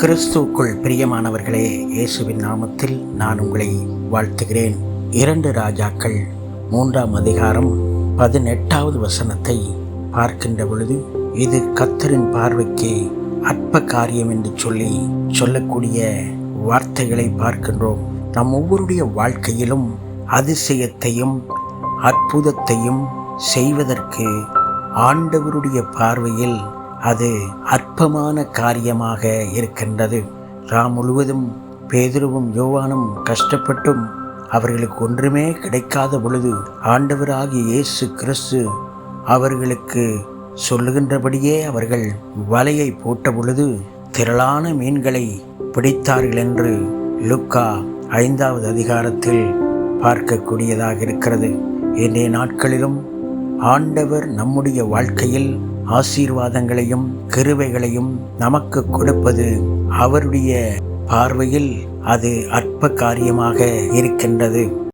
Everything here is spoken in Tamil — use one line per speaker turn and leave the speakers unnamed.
கிறிஸ்துவுக்குள் பிரியமானவர்களே இயேசுவின் நாமத்தில் நான் உங்களை வாழ்த்துகிறேன். இரண்டு ராஜாக்கள் மூன்றாம் அதிகாரம் பதினெட்டாவது வசனத்தை பார்க்கின்ற பொழுது இது கத்தரின் பார்வைக்கு அற்ப காரியம் என்று சொல்லி சொல்லக்கூடிய வார்த்தைகளை பார்க்கின்றோம். நம் ஒவ்வொருடைய வாழ்க்கையிலும் அதிசயத்தையும் அற்புதத்தையும் செய்வதற்கு ஆண்டவருடைய பார்வையில் அது அற்பமான காரியமாக இருக்கின்றது. ராம் முழுவதும் பேதுருவும் யோவானும் கஷ்டப்பட்டும் அவர்களுக்கு ஒன்றுமே கிடைக்காத பொழுது ஆண்டவராகிய இயேசு கிறிஸ்து அவர்களுக்கு சொல்லுகின்றபடியே அவர்கள் வலையை போட்ட பொழுது திரளான மீன்களை பிடித்தார்கள் என்று லுக்கா ஐந்தாவது அதிகாரத்தில் பார்க்கக்கூடியதாக இருக்கிறது. இன்றைய நாட்களிலும் ஆண்டவர் நம்முடைய வாழ்க்கையில் ஆசீர்வாதங்களையும் கிருவைகளையும் நமக்கு கொடுப்பது அவருடைய பார்வையில் அது அற்ப காரியமாக இருக்கின்றது.